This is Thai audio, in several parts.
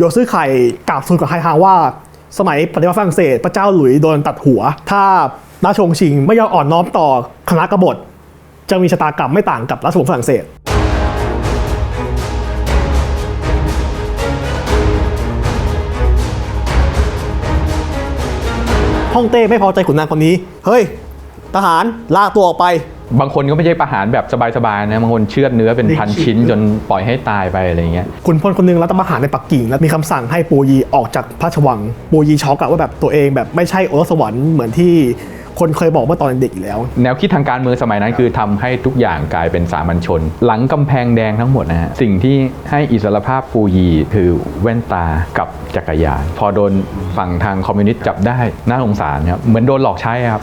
โยซื้อไข่กราบทูลกับไฮฮางว่า สมัยปฏิวัติฝรั่งเศส พระเจ้าหลุยโดนตัดหัว ถ้าราชวงศ์ชิงไม่ยอมอ่อนน้อมต่อคณะกบฏ จะมีชะตากรรมไม่ต่างกับราชวงศ์ฝรั่งเศสฮ่องเต้ไม่พอใจขุนนางคนนี้ เฮ้ย ทหารลากตัวออกไป บางคนก็ไม่ใช่ประหารแบบสบายๆนะบางคนเชือดเนื้อเป็นพันชิ้น จนปล่อยให้ตายไปอะไรเงี้ยขุนพลคนหนึงรัฐประหารในปักกิ่ง แล้วมีคำสั่งให้ปูยีออกจากพระราชวังปูยีช็อกอะว่าแบบตัวเองแบบไม่ใช่โอรสสวรรค์เหมือนที่คนเคยบอกเมื่อตอนเด็กอีกแล้ว แนวคิดทางการเมืองสมัยนั้นคือทำให้ทุกอย่างกลายเป็นสามัญชน หลังกำแพงแดงทั้งหมดนะฮะสิ่งที่ให้อิสรภาพปูยีคือแว่นตากับจักรยาน พอโดนฝั่งทางคอมมิวนิสต์จับได้น่าสงสารครับเหมือนโดนหลอกใช้ครับ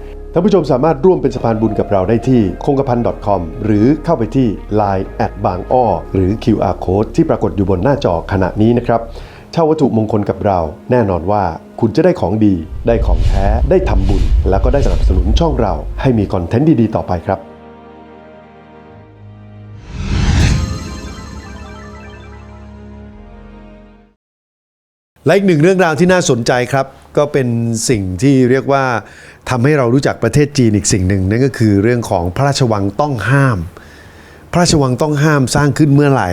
ท่านผู้ชมสามารถร่วมเป็นสะพานบุญกับเราได้ที่คงกระพัน .com หรือเข้าไปที่ Line แอดบางอ้อหรือ QR Code ที่ปรากฏอยู่บนหน้าจอขณะนี้นะครับเช่าวัตถุมงคลกับเรา แน่นอนว่าคุณจะได้ของดี ได้ของแท้ ได้ทำบุญ แล้วก็ได้สนับสนุนช่องเรา ให้มีคอนเทนต์ดีๆ ต่อไปครับและอีกหนึ่งเรื่องราวที่น่าสนใจครับ ก็เป็นสิ่งที่เรียกว่าทำให้เรารู้จักประเทศจีนอีกสิ่งหนึ่งนั่นก็คือเรื่องของพระราชวังต้องห้าม พระราชวังต้องห้ามสร้างขึ้นเมื่อไหร่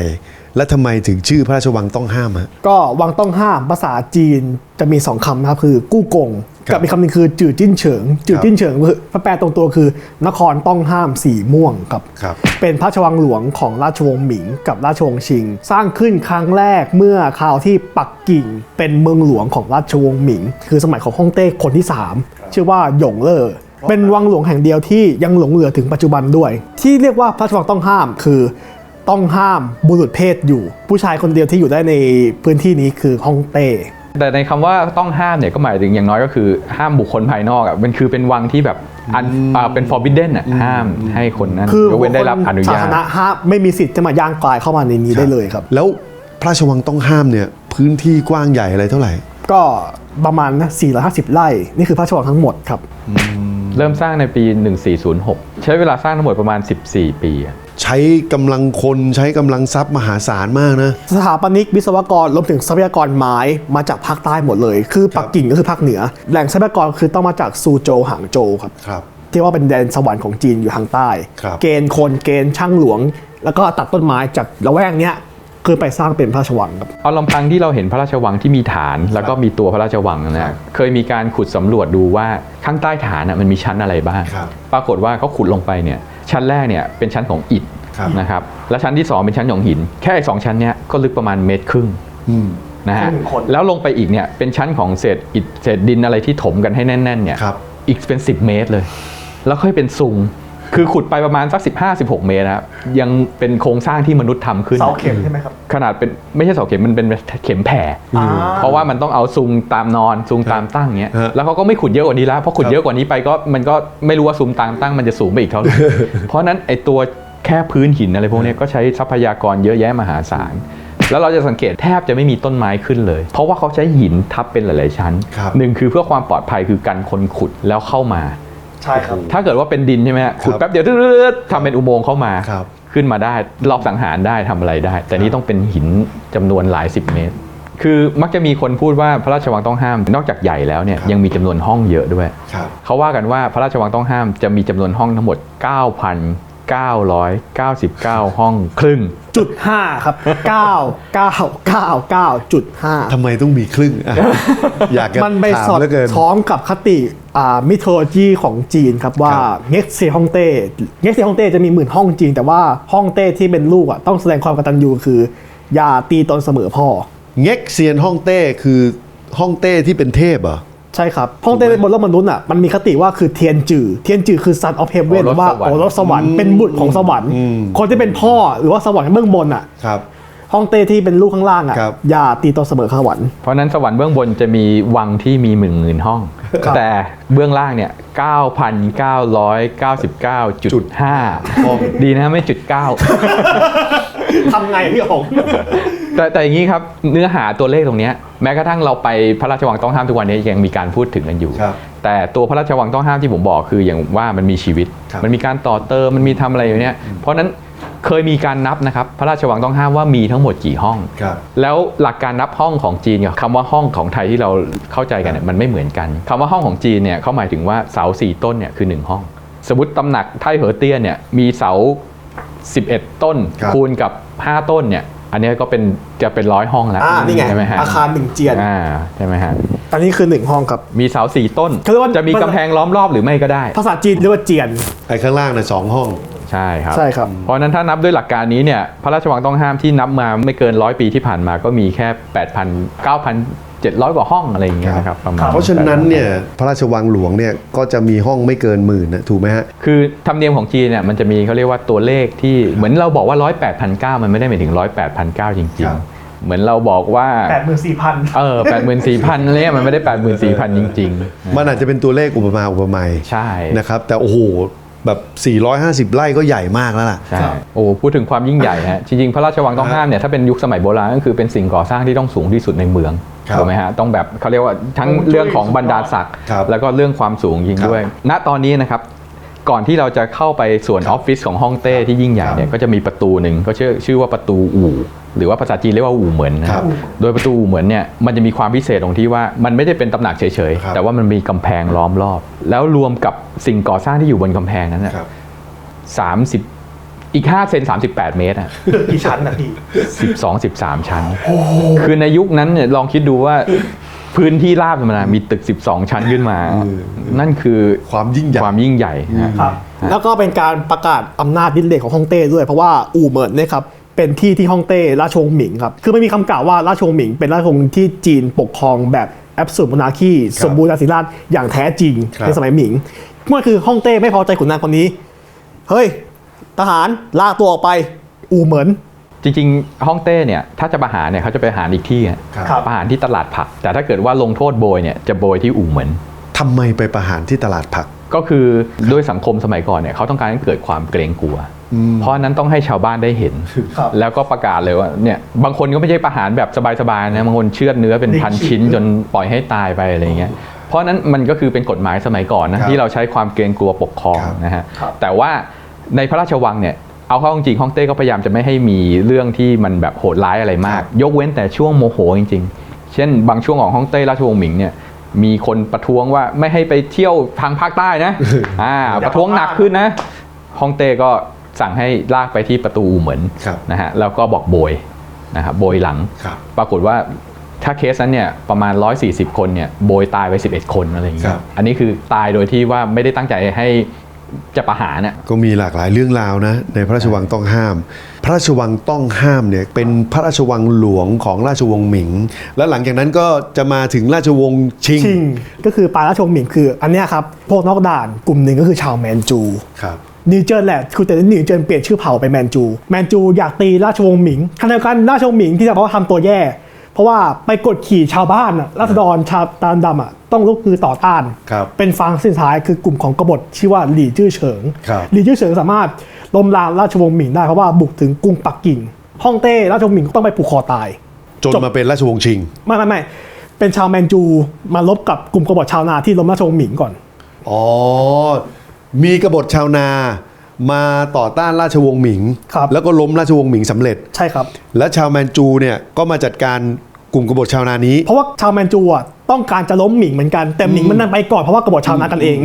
และทำไมถึงชื่อพระราชวังต้องห้ามฮะก็วังต้องห้ามภาษาจีนจะมีสองคำนะครับคือกู้กง กับอีกคำหนึ่งคือจื่อจิ้นเฉิง จื่อจิ้นเฉิงคือพระแปลตรงตัวคือ นครต้องห้ามสีม่วงครับครับ เป็นพระราชวังหลวงของราชวงศ์หมิง กับราชวงศ์ชิง สร้างขึ้นครั้งแรกเมื่อคราวที่ปักกิ่งเป็นเมืองหลวงของราชวงศ์หมิง คือสมัยของฮ่องเต้คนที่ 3 ชื่อว่าหยงเล่อเป็นวังหลวงแห่งเดียวที่ยังหลงเหลือถึงปัจจุบันด้วย ที่เรียกว่าพระราชวังต้องห้ามคือต้องห้ามบุรุษเพศอยู่ ผู้ชายคนเดียวที่อยู่ได้ในพื้นที่นี้คือฮ่องเต้ แต่ในคำว่าต้องห้ามเนี่ยก็หมายถึงอย่างน้อยก็คือห้ามบุคคลภายนอกอะมันคือเป็นวังที่แบบอันอ่าเป็น forbidden อะห้ามให้คนนั้นคือยกเว้นได้รับอนุสาญาตธารณะห้ามไม่มีสิทธิ์จะมาย่างกลายเข้ามาในนี้ได้เลยครับ แล้วพระราชวังต้องห้ามเนี่ยพื้นที่กว้างใหญ่อะไรเท่าไหร่ ก็ประมาณนะ450 ไร่ นี่คือพระราชวังทั้งหมดครับเริ่มสร้างในปี 1406 ใช้เวลาสร้างทั้งหมดประมาณ 14 ปีอะ ใช้กำลังคนใช้กำลังทรัพย์มหาศาลมากนะ สถาปนิกวิศวกรรวมถึงทรัพยากรไม้มาจากภาคใต้หมดเลย คือปักกิ่งก็คือภาคเหนือ แหล่งทรัพยากรคือต้องมาจากซูโจวหางโจวครับครับที่ว่าเป็นแดนสวรรค์ของจีนอยู่ทางใต้ครับเกณฑ์คนเกณฑ์ช่างหลวง แล้วก็ตัดต้นไม้จากละแวกเนี้ยคือไปสร้างเป็นพระราชวังครับเอาลำพังที่เราเห็นพระราชวังที่มีฐานแล้วก็มีตัวพระราชวังนะเคยมีการขุดสำรวจดูว่าข้างใต้ฐานน่ะมันมีชั้นอะไรบ้างครับปรากฏว่าเขาขุดลงไปเนี่ย ชั้นแรกเนี่ยเป็นชั้นของอิฐครับนะครับและชั้นที่สองเป็นชั้นของหิน แค่ไอ้สองชั้นเนี้ยก็ลึกประมาณเมตรครึ่งอืมนะฮะครึ่งคนแล้วลงไปอีกเนี่ยเป็นชั้นของเศษอิฐเศษดินอะไรที่ถมกันให้แน่นๆเนี่ยครับอีกเป็น 10 เมตรเลย แล้วค่อยเป็นซุง คือขุดไปประมาณสัก 15-16 เมตรนะครับยังเป็นโครงสร้างที่มนุษย์ทำขึ้น เสาเข็มใช่ไหมครับ ขนาดเป็นไม่ใช่เสาเข็มมันเป็นเข็มแผ่ อ่า เพราะว่ามันต้องเอาซุงตามนอนซุงตามตั้งเงี้ยฮะแล้วเขาก็ไม่ขุดเยอะกว่านี้แล้วเพราะขุดครับเยอะกว่านี้ไปก็มันก็ไม่รู้ว่าซุงตามตั้งมันจะสูงไปอีกเท่าไหร่ เพราะฉะนั้นไอตัวแค่พื้นหินอะไรพวกเนี้ยก็ใช้ทรัพยากรเยอะแยะมหาศาลแล้วเราจะสังเกตแทบจะไม่มีต้นไม้ขึ้นเลย เพราะว่าเขาใช้หินทับเป็นหลาย ๆ ชั้นครับ หนึ่งคือเพื่อความปลอดภัยคือกันคนขุดแล้วเข้ามา ใช่ครับ ถ้าเกิดว่าเป็นดินใช่ไหมฮะขุดครับแป๊บเดียวทำเป็นอุโมงค์เข้ามา ครับ ขึ้นมาได้รอบสังหารได้ทำอะไรได้ แต่นี่ต้องเป็นหินจำนวนหลายสิบเมตร คือมักจะมีคนพูดว่าพระราชวังต้องห้าม นอกจากใหญ่แล้วเนี่ยครับยังมีจำนวนห้องเยอะด้วย ครับ เขาว่ากันว่าพระราชวังต้องห้ามจะมีจำนวนห้องทั้งหมด 9,999 ห้องครึ่ง จุดห้าครับเก้าเก้าเก้าเก้าจุดห้าทำไมต้องมีครึ่งอะอยากจะมันไปถามสอดเหลือเกิน คล้องกับคติอ่ามิโทโลจีของจีนครับว่าครับเง็กเซียฮ่องเต้เง็กเซียฮ่องเต้จะมีหมื่นห้องจริง แต่ว่าฮ่องเต้ที่เป็นลูกอะต้องแสดงความกตัญญูคือ อย่าตีตนเสมอพ่อ เง็กเซียนฮ่องเต้คือฮ่องเต้ที่เป็นเทพเหรอ ใช่ครับฮ่องเต้บนโลกมนุษย์อะมันมีคติว่าคือเทียนจือเทียนจือคือ son of heaven หรือว่าโอรสสวรรค์โอรสสวรรค์เป็นบุตรของสวรรค์อืมคนที่เป็นพ่อหรือว่าสวรรค์เบื้องบนอะครับฮ่องเต้ที่เป็นลูกข้างล่างอะครับอย่าตีตัวเสมอสวรรค์เพราะฉะนั้นสวรรค์เบื้องบนจะมีวังที่มีหมื่นหมื่นห้องครับแต่เบื้องล่างเนี่ย9,999.5ห้องดีนะไม่จุดเก้าทำไงพี่หง แต่แต่อย่างนี้ครับเนื้อหาตัวเลขตรงเนี้ยแม้กระทั่งเราไปพระราชวังต้องห้ามทุกวันนี้ยังมีการพูดถึงกันอยู่ครับแต่ตัวพระราชวังต้องห้ามที่ผมบอกคืออย่างว่ามันมีชีวิตครับมันมีการต่อเติมมันมีทำอะไรอยู่เนี้ยเพราะฉะนั้นเคยมีการนับนะครับพระราชวังต้องห้ามว่ามีทั้งหมดกี่ห้องครับแล้วหลักการนับห้องของจีนกับคำว่าห้องของไทยที่เราเข้าใจกันเนี่ยมันไม่เหมือนกันคำว่าห้องของจีนเนี่ยเขาหมายถึงว่าเสาสี่ต้นเนี่ยคือหนึ่งห้อง สมมติตำหนักไทเหอเตี้ยเนี่ยมีเสา 11 ต้นครับคูณกับ 5 ต้นเนี่ย อันเนี้ยก็เป็นจะเป็นร้อยห้องแล้วอ่านี่ไงใช่ไหมฮะอาคารหนึ่งเจียนอ่าใช่ไหมฮะอันนี้คือหนึ่งห้องครับ มีเสาสี่ต้นเขาเรียกว่าจะมีกำแพงล้อมรอบหรือไม่ก็ได้ ภาษาจีนเรียกว่าเจียนไอ้ข้างล่างน่ะสองห้อง ใช่ครับ ใช่ครับ เพราะฉะนั้นถ้านับด้วยหลักการนี้เนี่ยพระราชวังต้องห้ามที่นับมาไม่เกินร้อยปีที่ผ่านมาก็มีแค่ 8,000 9,700 กว่าห้องอะไรอย่างเงี้ยนะครับประมาณเพราะฉะนั้นเนี่ยพระราชวังหลวงเนี่ยก็จะมีห้องไม่เกินหมื่นนะถูกไหมฮะคือธรรมเนียมของจีนเนี่ยมันจะมีเขาเรียกว่าตัวเลขที่เหมือนเราบอกว่า 108 0 0มันไม่ได้หมายถึง 108 0 0จริงครับๆเหมือนเราบอกว่าแปดหมื่นสี่พันเออ84,000อะไรเนี่ยมันไม่ได้ 84,000 จริงมันอาจจะเป็นตัวเลขอุปมาอุปไมยๆใช่นะครับ แต่โอ้โห แบบ 450 ไร่ก็ใหญ่มากแล้วล่ะ ใช่โอ้พูดถึงความยิ่งใหญ่ฮะ จริงๆ พระราชวังต้องห้ามเนี่ย ถ้าเป็นยุคสมัยโบราณก็คือเป็นสิ่งก่อสร้างที่ต้องสูงที่สุดในเมืองครับถูกไหมฮะ ต้องแบบเขาเรียกว่าทั้งเรื่องของบรรดาศักดิ์ครับแล้วก็เรื่องความสูงยิงครับด้วย ณ ตอนนี้นะครับ ก่อนที่เราจะเข้าไปส่วนออฟฟิศของฮ่องเต้ที่ยิ่งใหญ่เนี่ยก็จะมีประตูหนึ่งก็ชื่อชื่อว่าประตูอู่ หรือว่าภาษาจีนเรียกว่าอู่เหมือนนะคครัรับบโดยประตูอู่เหมือนเนี่ยมันจะมีความพิเศษตรงที่ว่ามันไม่ได้เป็นตำหนักเฉยครับๆแต่ว่ามันมีกำแพงล้อมรอบ แล้วรวมกับสิ่งก่อสร้างที่อยู่บนกำแพงนั้นน่ะครับสามสิบอีก5เซน38 เมตรอะตึกกี่ชั้นนะพี่12 13 ชั้น คือในยุคนั้นเนี่ยลองคิดดูว่า พื้นที่ราบธรรมดามีตึก 12 ชั้นขึ้นมา นั่นคือความยิ่งใหญ่ความยิ่งใหญ่ฮะครับแล้วก็เป็นการประกาศอำนาจดินเดชของฮ่องเต้ด้วยเพราะว่าอู่เหมินเนี่ยครับเป็นที่ที่ฮ่องเต้ราชวงศ์หมิงครับคือไม่มีคำกล่าวว่าราชวงศ์หมิง เป็นราชวงศ์ที่จีนปกครองแบบแอบสูตรมนาคีครับสมบูรณาธิราชย์อย่างแท้จริงครับในสมัยหมิงเมื่อคือฮ่องเต้ไม่พอใจขุนนางคนนี้ เฮ้ย ทหารลากตัวออกไป อู่เหมิน จริงๆฮ่องเต้เนี่ยถ้าจะประหารเนี่ยเขาจะไปประหารอีกที่อะครับ ประหารที่ตลาดผัก แต่ถ้าเกิดว่าลงโทษโบยเนี่ยจะโบยที่อู่เหมือน ทำไมไปประหารที่ตลาดผัก ก็คือด้วยสังคมสมัยก่อนเนี่ยเขาต้องการให้เกิดความเกรงกลัวเพราะฉะนั้นต้องให้ชาวบ้านได้เห็น ครับ แล้วก็ประกาศเลยว่าเนี่ยบางคนก็ไม่ใช่ประหารแบบสบายๆนะบางคนเชือดเนื้อเป็นพันชิ้นจนปล่อยให้ตายไปอะไรเงี้ยเพราะฉะนั้นมันก็คือเป็นกฎหมายสมัยก่อนนะครับที่เราใช้ความเกรงกลัวปกครองครับ นะฮะครับ แต่ว่าในพระราชวังเนี่ย เอาเข้าจริงๆฮ่องเต้ก็พยายามจะไม่ให้มีเรื่องที่มันแบบโหดร้ายอะไรมาก ยกเว้นแต่ช่วงโมโหจริง ๆ เช่น บางช่วงของฮ่องเต้ราชวงศ์หมิงเนี่ยมีคนประท้วงว่าไม่ให้ไปเที่ยวทางภาคใต้นะอ่าประท้วงหนักขึ้นนะฮ่องเต้ก็สั่งให้ลากไปที่ประตูอู่เหมือนครับนะฮะแล้วก็บอกโบยนะครับโบยหลังครับปรากฏว่าถ้าเคสนั้นเนี่ยประมาณ 140 คนเนี่ยโบยตายไป 11 คนอะไรอย่างเงี้ครัยบอันนี้คือตายโดยที่ว่าไม่ได้ตั้งใจให้ จะประหารน่ะก็มีหลากหลายเรื่องราวนะ ในพระราชวังต้องห้าม พระราชวังต้องห้ามเนี่ยเป็นพระราชวังหลวงของราชวงศ์หมิง และหลังจากนั้นก็จะมาถึงราชวงศ์ชิง ชิง ก็คือปลายราชวงศ์หมิงคือ อันเนี้ยครับ พวกนอกด่านกลุ่มหนึ่งก็คือชาวแมนจูครับ นิวเจิร์นแหละคือแต่นิวเจิร์นเปลี่ยนชื่อเผ่าไปแมนจู แมนจูอยากตีราชวงศ์หมิงขณะเดียวกันราชวงศ์หมิงที่จะเพราะว่าทำตัวแย่เพ ราะว่าไปกดขี่ชาวบ้านอะราษฎรชาวตาลดำอะต้องลุกคือต่อต้าน ครับเป็นฟังสิ้นท้ายคือกลุ่มของกบฏชื่อว่าหลี่จื้อเฉิงครับ หลี่จื้อเฉิงสามารถล้มล้างราชวงศ์หมิงได้เพราะว่าบุกถึงกรุงปักกิ่งฮ่องเต้ราชวงศ์หมิงต้องไปผูกคอตาย จนมาเป็นราชวงศ์ชิง ไม่ไม่ไม่เป็นชาวแมนจูมาลบกับกลุ่มกบฏชาวนาที่ล้มราชวงศ์หมิงก่อน อ๋อ มีกบฏชาวนา มาต่อต้านราชวงศ์หมิง ครับ แล้วก็ล้มราชวงศ์หมิงสำเร็จ ใช่ครับ และชาวแมนจูเนี่ยก็มาจัดการ กลุ่มกบฏชาวนานี้ เพราะว่าชาวแมนจูอะต้องการจะล้มหมิงเหมือนกันแต่หมิงมันนั่นไปก่อนเพราะว่ากบฏชาวนากันเอง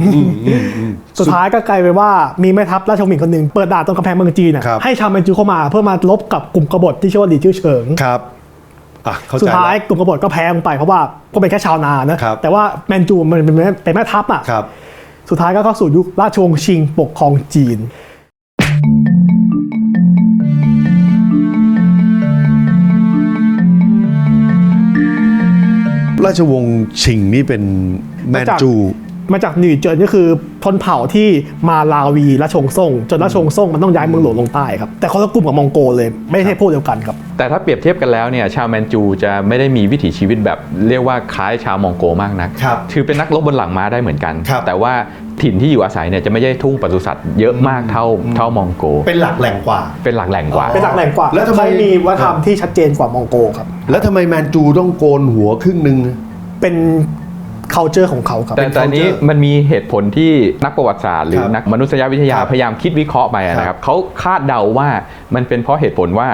สุดท้ายก็กลายเป็นว่ามีแม่ทัพราชวงศ์หมิงคนหนึ่งเปิดด่านตรงกำแพงเมืองจีนอะครับให้ชาวแมนจูเข้ามาเพื่อมาลบกับกลุ่มกบฏที่ชื่อว่าหลี่จื้อเฉิงครับอะเข้าใจสุดท้ายแล้วกลุ่มกบฏก็แพ้ลงไปเพราะว่าก็เป็นแค่ชาวนานะครับแต่ว่าแมนจูมันเป็นแม่เป็นแม่ทัพอะครับสุดท้ายก็เข้าสู่ยุคราชวงศ์ชิงปกครองจีน ราชวงศ์ชิงนี่เป็นแมนจู มาจากหนีเจินก็คือชนเผ่าที่มาลาวีราชวงศ์ซ่ง จนราชวงศ์ซ่งมันต้องย้ายเมืองหลวงลงใต้ครับ แต่คนละกลุ่มกับมองโกลเลย ไม่ใช่พวกเดียวกันครับ แต่ถ้าเปรียบเทียบกันแล้วเนี่ยชาวแมนจูจะไม่ได้มีวิถีชีวิตแบบเรียกว่าคล้ายชาวมองโกมากนักครับคือเป็นนักรบบนหลังม้าได้เหมือนกันครับแต่ว่า ถิ่นที่อยู่อาศัยเนี่ยจะไม่ใช่ทุ่งปศุสัตว์เยอะมากเท่าเท่ามองโก เป็นหลักแหล่งกว่า เป็นหลักแหล่งกว่า เป็นหลักแหล่งกว่าแล้วทำไม เขามีวัฒนธรรมที่ชัดเจนกว่ามองโกครับ แล้วทำไมแมนจูต้องโกนหัวครึ่งหนึ่ง เป็น culture ของเขาครับ แต่แต่อันนี้ culture มันมีเหตุผลที่นักประวัติศาสตร์หรือครับนักมนุษยวิทยาครับพยายามคิดวิเคราะห์ไปอะนะครับเขาคาดเดาว่ามันเป็นเพราะเหตุผลว่า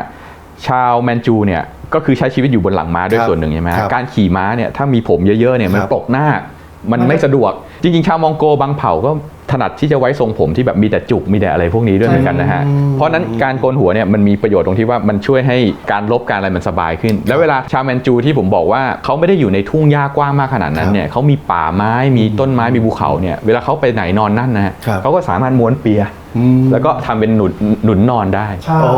ชาวแมนจูเนี่ยก็คือใช้ชีวิตอยู่บนหลังม้าด้วยครับส่วนหนึ่งใช่ไหมครับการขี่ม้าเนี่ยถ้ามีผมเยอะๆเนี่ยมันครับตกหน้า มันไม่สะดวก จริงๆ ชาวมองโกบางเผ่าก็ถนัดที่จะไว้ทรงผมที่แบบมีแต่จุกมีแต่อะไรพวกนี้ด้วยเหมือนกันนะฮะ เพราะฉะนั้นการโกนหัวเนี่ยมันมีประโยชน์ตรงที่ว่ามันช่วยให้การลบการอะไรมันสบายขึ้น แล้วเวลาชาวแมนจูที่ผมบอกว่าเขาไม่ได้อยู่ในทุ่งหญ้ากว้างมากขนาดนั้นเนี่ยเขามีป่าไม้มีต้นไม้มีภูเขาเนี่ยเวลาเขาไปไหนนอนนั่นนะฮะครับเขาก็สามารถม้วนเปีย แล้วก็ทำเป็นหนุนหนุนนอนได้อ๋อ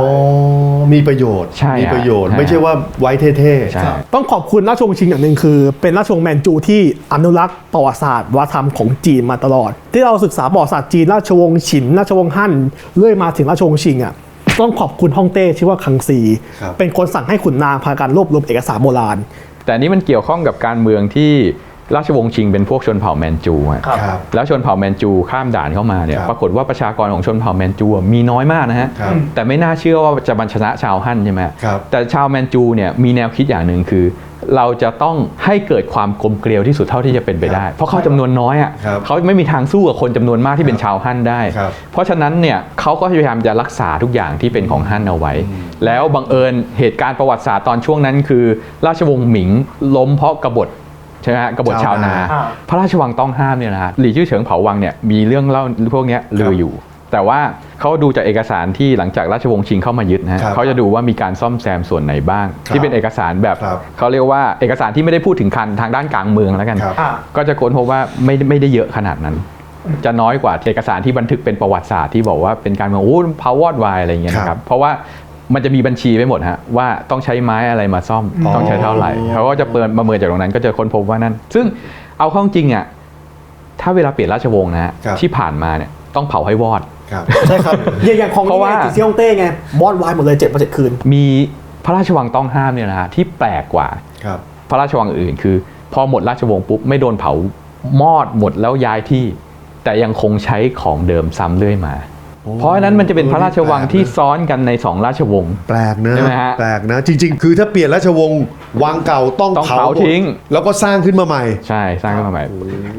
มีประโยชน์ใช่มีประโยชน์ ฮะไม่ใช่ว่าไว้เท่ใช่ต้องขอบคุณราชวงศ์ชิงอย่างหนึ่งคือ เป็นราชวงศ์แมนจูที่อนุรักษ์ประวัติศาสตร์วัฒนธรรมของจีนมาตลอด ที่เราศึกษาประวัติศาสตร์จีนราชวงศ์ฉินราชวงศ์ฮั่นเรื่อยมาถึงราชวงศ์ชิงอะต้องขอบคุณฮ่องเต้ชื่อว่าคังซี ครับ เป็นคนสั่งให้ขุนนางพาการรวบรวมเอกสารโบราณ แต่อันนี้มันเกี่ยวข้องกับการเมืองที่ ราชวงศ์ชิงเป็นพวกชนเผ่าแมนจูอะครับ ครับ แล้วชนเผ่าแมนจูข้ามด่านเข้ามาเนี่ยครับ ปรากฏว่าประชากรของชนเผ่าแมนจูอะมีน้อยมากนะฮะ ครับ แต่ไม่น่าเชื่อว่าจะบัญชนะชาวฮั่นใช่ไหมครับ แต่ชาวแมนจูเนี่ยมีแนวคิดอย่างหนึ่งคือ เราจะต้องให้เกิดความกลมเกลียวที่สุดเท่าที่จะเป็นไปได้ เพราะเขาจำนวนน้อยอะครับเขาไม่มีทางสู้กับคนจำนวนมากที่เป็นชาวฮั่นได้ ครับเพราะฉะนั้นเนี่ยเขาก็พยายามจะรักษาทุกอย่างที่เป็นของฮั่นเอาไว้ แล้วบังเอิญเหตุการณ์ประวัติศาสตร์ตอนช่วงนั้นคือ ราชวงศ์หมิงล้มเพราะกบฏ ใช่ไหมฮะกบฏชาวนา อ่า พระราชวังต้องห้ามเนี่ยนะฮะหลี่ชื่อเฉิงเผาวังเนี่ยมีเรื่องเล่าพวกเนี้ยลืออยู่ แต่ว่าเขาดูจากเอกสารที่หลังจากราชวงศ์ชิงเข้ามายึดนะฮะครับเขาจะดูว่ามีการซ่อมแซมส่วนไหนบ้าง ครับที่เป็นเอกสารแบบครับเขาเรียกว่าเอกสารที่ไม่ได้พูดถึงคันทางด้านกลางเมืองแล้วกัน ครับ อ่า ก็จะค้นพบว่าไม่ไม่ได้เยอะขนาดนั้น จะน้อยกว่าเอกสารที่บันทึกเป็นประวัติศาสตร์ที่บอกว่าเป็นการเมืองโอ้พาววอดวายอะไรอย่างเงี้ยนะครับเพราะว่า มันจะมีบัญชีไว้หมดฮะว่าต้องใช้ไม้อะไรมาซ่อมอ๋อต้องใช้เท่าไหร่เขาก็จะเปิดประเมินจากตรงนั้นก็จะค้นพบว่านั่น ซึ่งเอาเข้าจริงอะถ้าเวลาเปลี่ยนราชวงศ์นะฮะครับที่ผ่านมาเนี่ยต้องเผาให้วอดครับใช่ครับอย่างอย่างของเพราะว่านี่ไงติซี่ฮ่องเต้ไงบอสไวายหมดเลยเจ็ดวันเจ็ดคืน มีพระราชวังต้องห้ามเนี่ยนะฮะที่แปลกกว่าครับพระราชวังอื่นคือ พอหมดราชวงศ์ปุ๊บไม่โดนเผามอดหมดแล้วย้ายที่ แต่ยังคงใช้ของเดิมซ้ำเรื่อยมา เพราะฉะนั้นมันจะเป็นพระราชวังที่ซ้อนกันในสองราชวงศ์แปลกนะใช่ไหมฮะแปลกนะ จริง ๆ คือถ้าเปลี่ยนราชวงศ์วังเก่าต้องต้องเผาเผาหมดทิ้ง แล้วก็สร้างขึ้นมาใหม่ ใช่สร้างขึ้นมาใหม่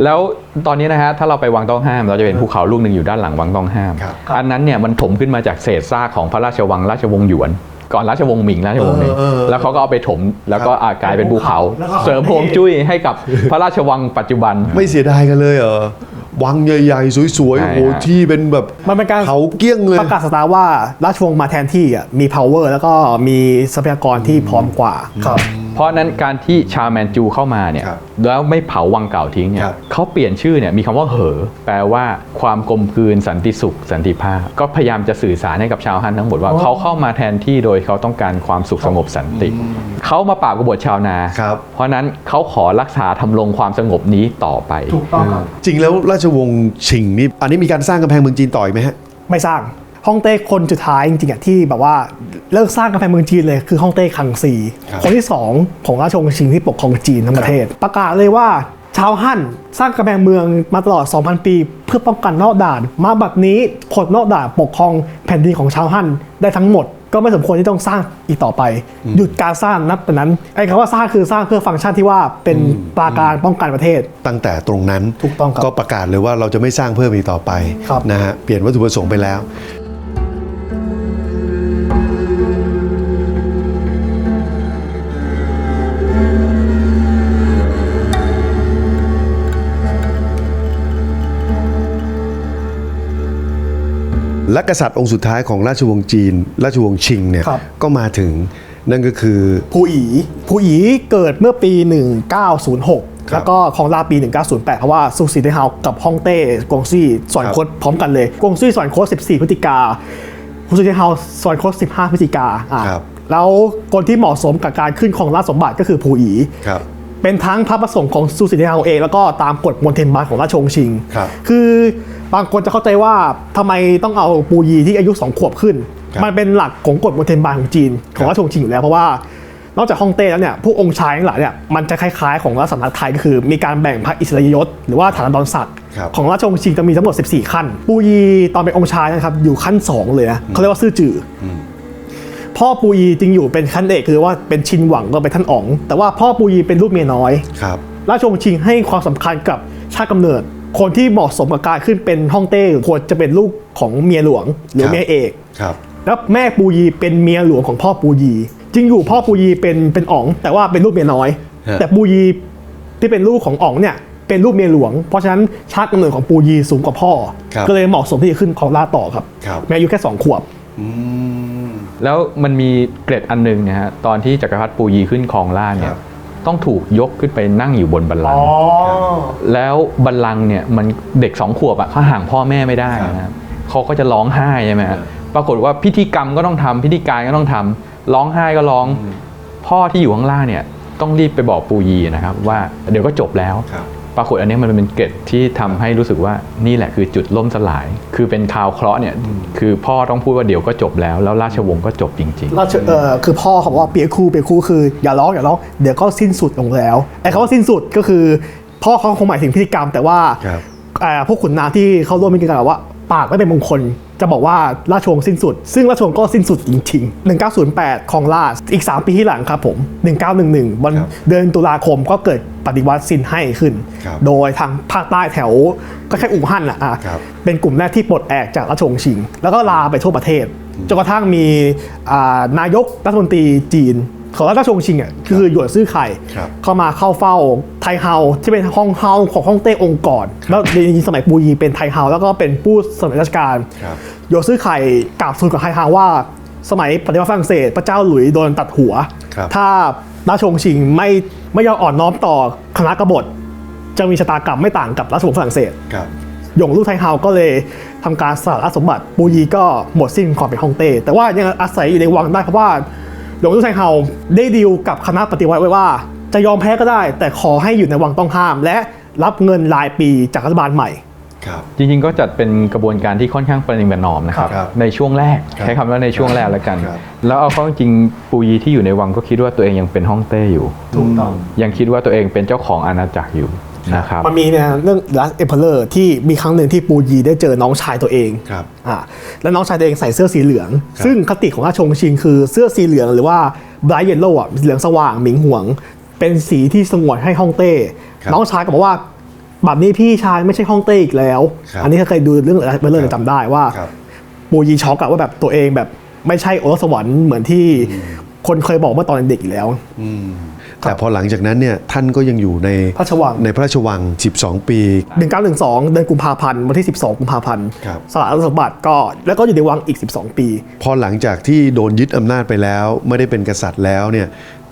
แล้วตอนนี้นะฮะถ้าเราไปวังต้องห้าม เราจะเป็นภูเขาลูกหนึ่งอยู่ด้านหลังวังต้องห้ามครับอันนั้นเนี่ยมันถมขึ้นมาจากเศษซากของพระราชวังราชวงศ์หยวนก่อนราชวงศ์หมิงราชวงศ์หนึ่งเออเออเออแล้วเขาก็เอาไปถมแล้วก็อ่ากลายเป็นภูเขาแล้วก็เสริมโฮมจุ้ยให้กับพระราชวังปัจจุบัน ไม่เสียดายกันเลยเหรอ วังใหญ่ๆ สวยๆ ใช่โอ้โหฮะ ที่เป็นแบบมันเป็นการเผาเกลี้ยงเลย ประกาศสตาร์ว่าราชวงศ์มาแทนที่อะมี power แล้วก็มีทรัพยากรที่พร้อมกว่า ครับ เพราะฉะนั้นการที่ชาวแมนจูเข้ามาเนี่ยครับแล้วไม่เผาวังเก่าทิ้งเนี่คยรับเขาเปลี่ยนชื่อเนี่ยมีคำว่าเหอ แปลว่าความกลมกลืนสันติสุข สันติภาพ ก็พยายามจะสื่อสารให้กับชาวฮันทั้งหมดว่าอ๋อเขาเข้ามาแทนที่โดยเขาต้องการความสุขสงบสันติ เขามาปราบกบฏชาวนา ครับ เพราะฉะนั้นเขาขอรักษาทำรงความสงบนี้ต่อไป ถูกต้องครับ จริงแล้วราชวงศ์ชิงนี่อันนี้มีการสร้างกำแพงเมืองจีนต่ออีกไหมฮะ ไม่สร้างฮ่องเต้คนสุดท้ายจริงๆอะที่แบบว่าเลิกสร้างกำแพงเมืองจีนเลยคือฮ่องเต้คังซี ครับ คนที่สองของราชวงศ์ชิงที่ปกครองจีนทั้งประเทศ ประกาศเลยว่าชาวฮั่นสร้างกำแพงเมืองมาตลอด 2,000 ปี เพื่อป้องกันนอกด่าน มาบัดนี้คนนอกด่านปกครองแผ่นดินของชาวฮั่นได้ทั้งหมด ก็ไม่สมควรที่ต้องสร้างอีกต่อไป หยุดการสร้างนับแต่นั้นไอ้คำว่าสร้างคือสร้างเพื่อฟังก์ชันที่ว่าเป็นปราการป้องกันประเทศ ตั้งแต่ตรงนั้นถูกต้องครับก็ประกาศเลยว่าเราจะไม่สร้างเพิ่มอีกต่อไปครับนะฮะเปลี่ยนวัตถุประสงค์ไปแล้ว และกษัตริย์องค์สุดท้ายของราชวงศ์จีน ราชวงศ์ชิงเนี่ยครับ ก็มาถึงนั่นก็คือ ผู้อีผู้อีเกิดเมื่อปี 1906 ครับแล้วก็ของลาปี 1908 เพราะว่าซูซีเดเฮากับฮ่องเต้กงซี่สอนโค้ดพร้อมกันเลยกงซี่สอนโค้ด14 พฤศจิกาซูซีเดเฮาสอนโค้ด15 พฤศจิกาอะครับ แล้วคนที่เหมาะสมกับการขึ้นของราชสมบัติก็คือผู้อี ครับ เป็นทั้งพระประสงค์ของซูซิเดเฮาเอง แล้วก็ตามกฎมนเทนบานของราชวงศ์ชิง ครับคือ บางคนจะเข้าใจว่าทำไมต้องเอาปูยีที่อายุ 2 ขวบขึ้นครับมันเป็นหลักของกฎโมเทนบานของจีน ของราชวงศ์ชิงอยู่แล้วเพราะว่านอกจากฮ่องเต้แล้วเนี่ยพวกองค์ชายทั้งหลายเนี่ยมันจะคล้ายๆ ของรัฐสำนักไทยก็คือ มีการแบ่งพระอิสริยยศหรือว่าฐานะดอนศักดิ์ครับของราชวงศ์ชิงจะมีทั้งหมด 14 ขั้น ปูยีตอนเป็นองค์ชายนะครับอยู่ขั้น 2 เลยนะเขาเรียกว่าซื่อจืออพ่อปูยีจริงอยู่เป็นขั้นเอกคือว่าเป็นชินหวังก็เป็นท่านอ๋อง แต่ว่าพ่อปูยีเป็นลูกเมียน้อยครับราชวงศ์ชิงให้ความสำคัญกับชาติกำเนิด คนที่เหมาะสมกับการขึ้นเป็นฮ่องเต้ควรจะเป็นลูกของเมียหลวงหรือครับเมียเอกครับแล้วแม่ปูยีเป็นเมียหลวงของพ่อปูยีจริงอยู่พ่อปูยีเป็นเป็นอ๋อง แต่ว่าเป็นลูกเมียน้อยฮะแต่ปูยีที่เป็นลูกของอ๋องเนี่ยเป็นลูกเมียหลวง เพราะฉะนั้นชาติกำเนิดของปูยีสูงกว่าพ่อครับก็เลยเหมาะสมที่จะขึ้นของราชย์ต่อครับครับแม้อายุแค่สองขวบอืมแล้วมันมีเกร็ดอันหนึงนะฮะตอนที่จักรพรรดิปูยีขึ้นครองราชย์เนี่ครัยบ ต้องถูกยกขึ้นไปนั่งอยู่บนบัลลังก์แล้วบัลลังก์เนี่ยมันเด็กสองขวบอะเขาห่างพ่อแม่ไม่ได้นะครับเขาก็จะร้องไห้ใช่ไหมฮะปรากฏว่าพิธีกรรมก็ต้องทำพิธีการก็ต้องทำร้องไห้ก็ร้อง พ่อที่อยู่ข้างล่างเนี่ยต้องรีบไปบอกปูยีนะครับว่าเดี๋ยวก็จบแล้วครับ ปรากฏอันเนี้ยมันเป็นเกร็ดที่ทำให้รู้สึกว่านี่แหละคือจุดล่มสลาย คือเป็นข่าวเคราะห์เนี่ยคือพ่อต้องพูดว่าเดี๋ยวก็จบแล้ว แล้วราชวงศ์ก็จบจริงราชเออคือพ่อเขาบอกว่าเปียคูเปียคูคืออย่าร้องอย่าร้องเดี๋ยวก็สิ้นสุดลงแล้วไอ้คำว่าสิ้นสุดก็คือ พ่อเขาคงหมายถึงพิธีกรรมแต่ว่าครับเอ่อพวกขุนนางที่เข้าร่วมพิธีกรรมบอกว่าปากไม่เป็นมงคล จะบอกว่าราชวงศ์สิ้นสุด ซึ่งราชวงศ์ก็สิ้นสุดจริงๆ 1908ครองราชอีก 3 ปีที่หลังครับผม 1911 วันครับเดือนตุลาคมก็เกิดปฏิวัติซินให้ขึ้นครับโดยทางภาคใต้แถวก็แค่อู่ฮั่นอะอะครับเป็นกลุ่มแรกที่ปลดแอกจากราชวงศ์ชิง แล้วก็ลาไปทั่วประเทศจนกระทั่งมีอ่านายกรัฐมนตรีจีน ของราชวงศ์ชิงอะคือหยวนซื่อไข่ครับเข้ามาเข้าเฝ้าไทเฮาที่เป็นห้องเฮาของฮ่องเต้องค์ก่อนแล้วในสมัยปูยีเป็นไทเฮาแล้วก็เป็นผู้สมัยราชการครับหยวนซื่อไข่กล่าวทูลกับไทเฮาว่า สมัยปฏิวัติฝรั่งเศส พระเจ้าหลุยส์โดนตัดหัวครับถ้าราชวงศ์ชิงไม่ไม่ยอมอ่อนน้อมต่อคณะกบฏจะมีชะตากรรมไม่ต่างกับราชวงศ์ฝรั่งเศสครับหยงลูกไทเฮาก็เลยทำการสละราชสมบัติปูยีก็หมดสิ้นความเป็นฮ่องเต้แต่ว่ายังอาศัยอยู่ในวังได้เพราะว่า หยงลูกไทเฮาได้ดีลกับคณะปฏิวัติไว้ว่า จะยอมแพ้ก็ได้ แต่ขอให้อยู่ในวังต้องห้าม และรับเงินรายปีจากรัฐบาลใหม่ครับๆจริงๆก็จัดเป็นกระบวนการที่ค่อนข้างประนีประนอมนะครับครับในช่วงแรกครับใช้คำว่าในช่วงแรกแล้วกันครับแล้วเอาเข้าจริงๆปูยีที่อยู่ในวังก็คิดว่าตัวเองยังเป็นฮ่องเต้อยู่ถูกต้องยังคิดว่าตัวเองเป็นเจ้าของอาณาจักรอยู่ นะครับมันมีเนี่ยเรื่อง Last Emperor ที่มีครั้งหนึ่งที่ปูยีได้เจอน้องชายตัวเองครับอ่าแล้วน้องชายตัวเองใส่เสื้อสีเหลืองครับซึ่งคติของราชวงศ์ชิงคือเสื้อสีเหลืองหรือว่า bright yellow อะเหลืองสว่างหมิงหวง เป็นสีที่สงวนให้ฮ่องเต้ครับน้องชายก็บอกว่าแบบนี้พี่ชายไม่ใช่ฮ่องเต้อีกแล้วครับอันนี้ถ้าเคยดูเรื่องอะไรเบลเลอร์จะจำได้ว่าครับปูยีช็อกอะว่าแบบตัวเองแบบไม่ใช่โอรสสวรรค์เหมือนที่คนเคยบอกเมื่อตอนเด็กอีกแล้วอืม แต่พอหลังจากนั้นเนี่ยท่านก็ยังอยู่ในพระราชวังในพระราชวัง 12 ปี 1912 เดือนกุมภาพันธ์วันที่ 12 กุมภาพันธ์ครับสละราชสมบัติก็แล้วก็อยู่ในวังอีก 12 ปี พอหลังจากที่โดนยึดอำนาจไปแล้ว ไม่ได้เป็นกษัตริย์แล้วเนี่ย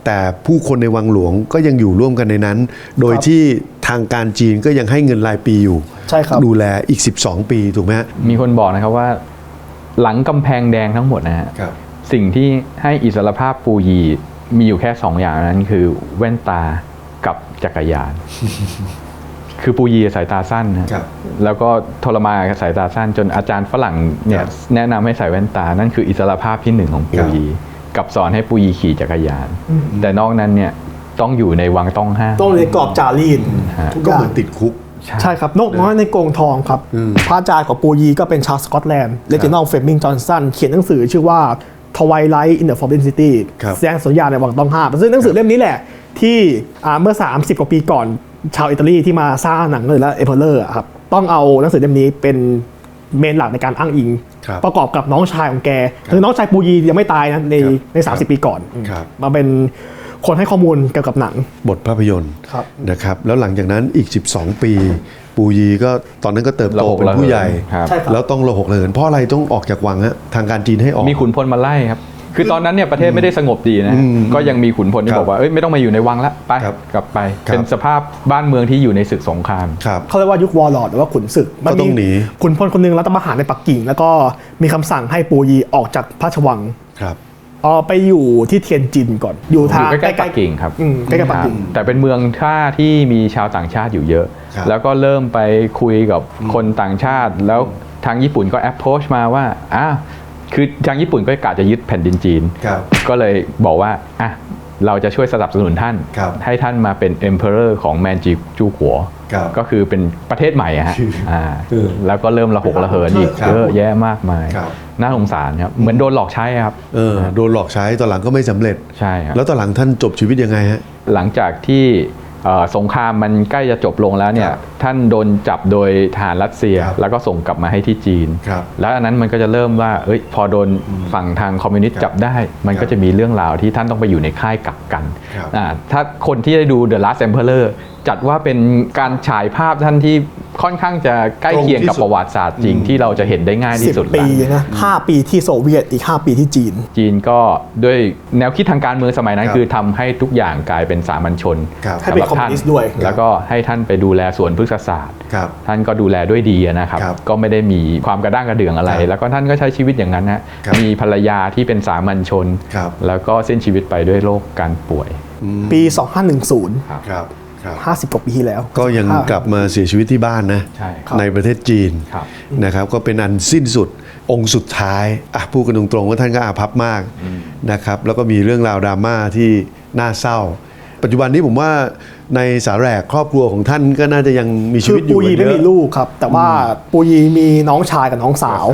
แต่ผู้คนในวังหลวงก็ยังอยู่ร่วมกันในนั้น โดยที่ทางการจีนก็ยังให้เงินรายปีอยู่ใช่ครับดูแลอีก 12 ปีถูกไหมฮะมีคนบอกนะครับว่า หลังกำแพงแดงทั้งหมดนะฮะครับสิ่งที่ให้อิสรภาพปูยี มีอยู่แค่สองอย่างนั้นคือแว่นตากับจักรยาน คือปูยีสายตาสั้นนะครับแล้วก็ทรมานกับสายตาสั้น จนอาจารย์ฝรั่งเนี่คยรับแนะนำให้ใส่แว่นตา นั่นคืออิสรภาพที่หนึ่งของปูยีกับสอนให้ปูยีขี่จักรยาน แต่นอกนั้นเนี่ยต้องอยู่ในวังต้องห้ามต้องในกรอบจารีตฮะทุกก็อย่าเหงมือนติดคุกใช่ครับนกน้อยในกรงทองครับอืมพระอาจารย์ของปูยีก็เป็นชาวสกอตแลนด์เลจินอลเฟมมิงจอห์นสันเขียนหนังสือชื่อว่า Twilight in the Forbidden City ครับแสดงสัญญาในวังต้องห้ามซึ่งหนังสือเล่มนี้แหละ ที่อ่าเมื่อ 30 กว่าปีก่อนชาวอิตาลีที่มาสร้างหนังเลยแล้วเอเพอร์เลอร์ครับต้องเอาหนังสือเล่มนี้เป็นเมนหลักในการอ้างอิงครับประกอบกับน้องชายของแกคือน้องชายปูยียังไม่ตายนะในครับใน30ปีก่อนครับมาเป็น คนให้ข้อมูลเกี่ยวกับหนัง บทภาพยนตร์ครับ นะครับ แล้วหลังจากนั้นอีก 12 ปี ปูยีก็ตอนนั้นก็เติบโตระหกเป็นระเหินผู้ใหญ่ ครับ ใช่ครับแล้วต้องระหกระเหินเพราะอะไรต้องออกจากวังฮะทางการจีนให้ออก มีขุนพลมาไล่ครับ คือตอนนั้นเนี่ยประเทศไม่ได้สงบดีนะอืมก็ยังมีขุนพลที่ครับบอกว่าเอ้ยไม่ต้องมาอยู่ในวังละไปครับกลับไป ครับ เป็นสภาพบ้านเมืองที่อยู่ในศึกสงคราม ครับ เขาเรียกว่ายุควอร์ลอดหรือว่าขุนศึกก็ต้องหนี ขุนพลคนหนึงรัฐประหารในปักกิ่ง แล้วก็มีคำสั่งให้ปูยีออกจากพระราชวัง ครับ เอาไปอยู่ที่เทียนจินก่อน อยู่ทางอยู่ใกล้ๆปักกิ่งครับอืมใกล้ๆปักกิ่งครับแต่เป็นเมืองท่าที่มีชาวต่างชาติอยู่เยอะ ครับ แล้วก็เริ่มไปคุยกับคนต่างชาติ แล้วทางญี่ปุ่นก็แอปโพสมาว่าอ้าวคือทางญี่ปุ่นก็กะจะยึดแผ่นดินจีน ครับ ก็เลยบอกว่าอะ เราจะช่วยสนับสนุนท่านครับให้ท่านมาเป็น emperor ของแมนจิจูกัวครับก็คือเป็นประเทศใหม่อะฮะชื่ออ่าเออแล้วก็เริ่มระหกระเหินอีกครับเยอะแยะมากมายครับน่าสงสารครับ เหมือนโดนหลอกใช้ครับเออโดนหลอกใช้ตอนหลังก็ไม่สำเร็จใช่ครับแล้วตอนหลังท่านจบชีวิตยังไงฮะหลังจากที่เอ่อ สงครามมันใกล้จะจบลงแล้วเนี่คยรับท่านโดนจับโดยทหารรัสเซียครับแล้วก็ส่งกลับมาให้ที่จีนครับแล้วอันนั้นมันก็จะเริ่มว่าเอ้ยพอโดนฝั่งทางคอมมิวนิสต์ครับจับได้ มันครัก็บจะมีเรื่องราวที่ท่านต้องไปอยู่ในค่ายกักกันครับอ่าถ้าคนที่ได้ดู The Last Emperor จัดว่าเป็นการฉายภาพท่านที่ค่อนข้างจะใกล้เคียงกับประวัติศาสตร์จริงที่เราจะเห็นได้ง่ายที่สุด10ปีละนะ5ปีที่โซเวียตอีก 5 ปีที่จีน จีนก็ด้วยแนวคิดทางการเมืองสมัยนั้นครับคือทำให้ทุกอย่างกลายเป็นสามัญชนครับให้เป็นสำหรับท่าคอมมิวนิสต์ด้วย แล้วก็ให้ท่านไปดูแลสวนพฤกษศาสตร์ครับท่านก็ดูแลด้วยดีนะครับครับ ก็ไม่ได้มีความกระด้างกระเดื่องอะไรครับแล้วก็ท่านก็ใช้ชีวิตอย่างนั้นฮะครับมีภรรยาที่เป็นสามัญชนครับแล้วก็สิ้นชีวิตไปด้วยโรคการป่วย ปี 2510ครับครับ 50กว่าปีที่แล้ว ก็ยังกลับมาเสียชีวิตที่บ้านนะใช่ครับในประเทศจีนครับ นะครับ ก็เป็นอันสิ้นสุดองค์สุดท้ายอะพูดกันตรงๆว่าท่านก็อาภัพมากนะครับ แล้วก็มีเรื่องราวดราม่าที่น่าเศร้า ปัจจุบันนี้ผมว่าในสาแหรกครอบครัวของท่านก็น่าจะยังมีชีคือวิตอปูยู่ยีกันไม่เยมีอะลูกครับ แต่ว่าปูยีมีน้องชายกับน้องสาว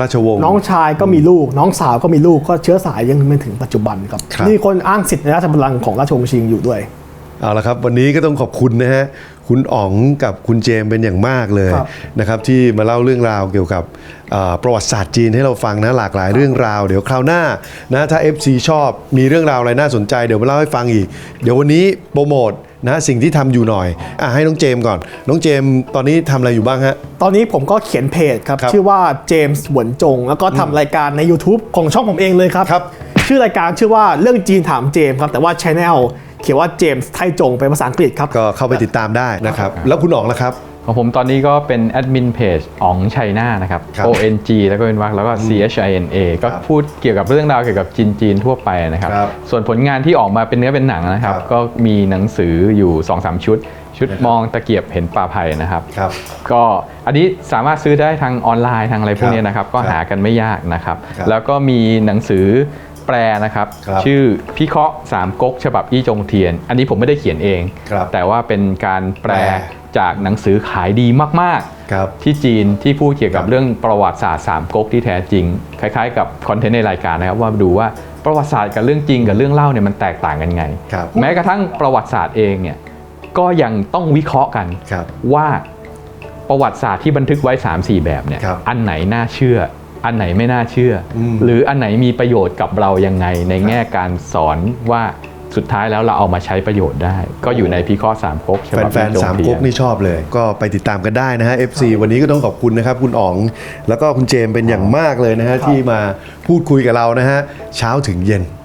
ราชวงศ์ น้องชายก็มีลูก น้องสาวก็มีลูกก็เชื้อสายยังไม่ถึงปัจจุบันครับ ครับ นี่คนอ้างสิทธิ์ในราชบัลลังก์ของราชวงศ์ชิงอยู่ด้วย เอาละครับ วันนี้ก็ต้องขอบคุณนะฮะคุณอ๋องกับคุณเจมส์เป็นอย่างมากเลยครับนะครับที่มาเล่าเรื่องราวเกี่ยวกับเอ่อประวัติศาสตร์จีนให้เราฟังนะหลากหลายเรื่องราว เดี๋ยวคราวหน้านะถ้า FC ชอบมีเรื่องราวอะไรน่าสนใจเดี๋ยวมาเล่าให้ฟังอีก เดี๋ยววันนี้โปรโมทนะสิ่งที่ทำอยู่หน่อยอะให้น้องเจมส์ก่อน น้องเจมส์ตอนนี้ทำอะไรอยู่บ้างฮะ ตอนนี้ผมก็เขียนเพจครับครับชื่อว่าเจมส์หวนจง แล้วก็ทำรายการใน YouTube ของช่องผมเองเลยครับครับชื่อรายการชื่อว่าเรื่องจีนถามเจมส์ครับแต่ว่าช anel เขียนว่าเจมส์ไทจงเป็นภาษาอังกฤษครับ ก็เข้าไปติดตามได้นะครับ แล้วคุณอ๋องล่ะครับ ของผมตอนนี้ก็เป็นแอดมินเพจอ๋องชัยนานะครับ ครับ O N G แล้วก็เป็นวรรคแล้วก็ C H I N A ก็ครับพูดเกี่ยวกับเรื่องราวเกี่ยวกับจีนจีนๆทั่วไปนะครับ ครับส่วนผลงานที่ออกมาเป็นเนื้อเป็นหนังนะครับ ครับ ก็มีหนังสืออยู่ 2-3 ชุด ชุดมองตะเกียบเห็นป่าไผ่นะครับ ครับ ก็อันนี้สามารถซื้อได้ทางออนไลน์ทางอะไรพวกนี้นะครับ ก็ครับหากันไม่ยากนะครับ ครับแล้วก็มีหนังสือ แปลนะครับ ครับชื่อพิเคราะห์สามก๊กฉบับอี้จงเทียน อันนี้ผมไม่ได้เขียนเอง ครับแต่ว่าเป็นการแปลแปล จากหนังสือขายดีมากครับ ๆ ที่จีนที่พูดเกี่ยวกับครับ เรื่องประวัติศาสตร์สามก๊กที่แท้จริง คล้ายๆ กับคอนเทนต์ในรายการนะครับว่าดูว่าประวัติศาสตร์กับเรื่องจริงกับเรื่องเล่าเนี่ยมันแตกต่างกันไง ครับแม้กระทั่งประวัติศาสตร์เองเนี่ยก็ยังต้องวิเคราะห์กัน ครับ ว่าประวัติศาสตร์ที่บันทึกไว้ 3-4 แบบเนี่ยครับอันไหนน่าเชื่อ อันไหนไม่น่าเชื่ออมหรืออันไหนมีประโยชน์กับเรายังไง ในแง่การสอนว่าสุดท้ายแล้วเราเอามาใช้ประโยชน์ได้ ก็อยู่ในพิเคราะห์สามก๊กฉบับแฟนจงๆสามเทียก๊กนี่ชอบเลย ก็ไปติดตามกันได้นะฮะ FC วันนี้ก็ต้องขอบคุณนะครับ คุณอ๋อง แล้วก็คุณเจมส์เป็นอย่างมากเลยนะฮะที่มาพูดคุยกับเรานะฮะเช้าถึงเย็นอ่า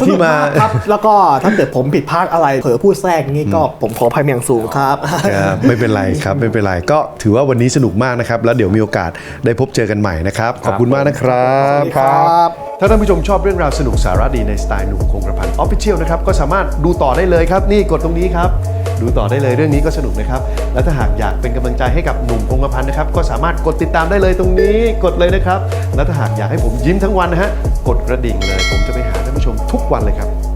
สนุกมากครับ แล้วก็ถ้าเกิดผมผิดพลาดอะไร เผลอพูดแทรกงี้ก็ผมขออภัยอย่างสูงครับครับไม่เป็นไรครับไม่เป็นไรก็ถือว่าวันนี้สนุกมากนะครับ แล้วเดี๋ยวมีโอกาสได้พบเจอกันใหม่นะครับ ขอบคุณมากนะครับสวัสดีครับถ้าท่านผู้ชมชอบเรื่องราวสนุกสาระดีในสไตล์หนุ่มคงกระพันออฟฟิเชียลนะครับก็สามารถดูต่อได้เลยครับ นี่กดตรงนี้ครับดูต่อได้เลยเรื่องนี้ก็สนุกนะครับ และถ้าหากอยากเป็นกำลังใจให้กับหนุ่มคงกระพันนะครับ ก็สามารถกดติดตามได้เลยตรงนี้กดเลยนะครับ และถ้าหากอยากให้ผมยิ้มทั้งวันนะฮะกดกระดิ่งเลยผมจะไปหาท่านผู้ชมทุกวันเลยครับ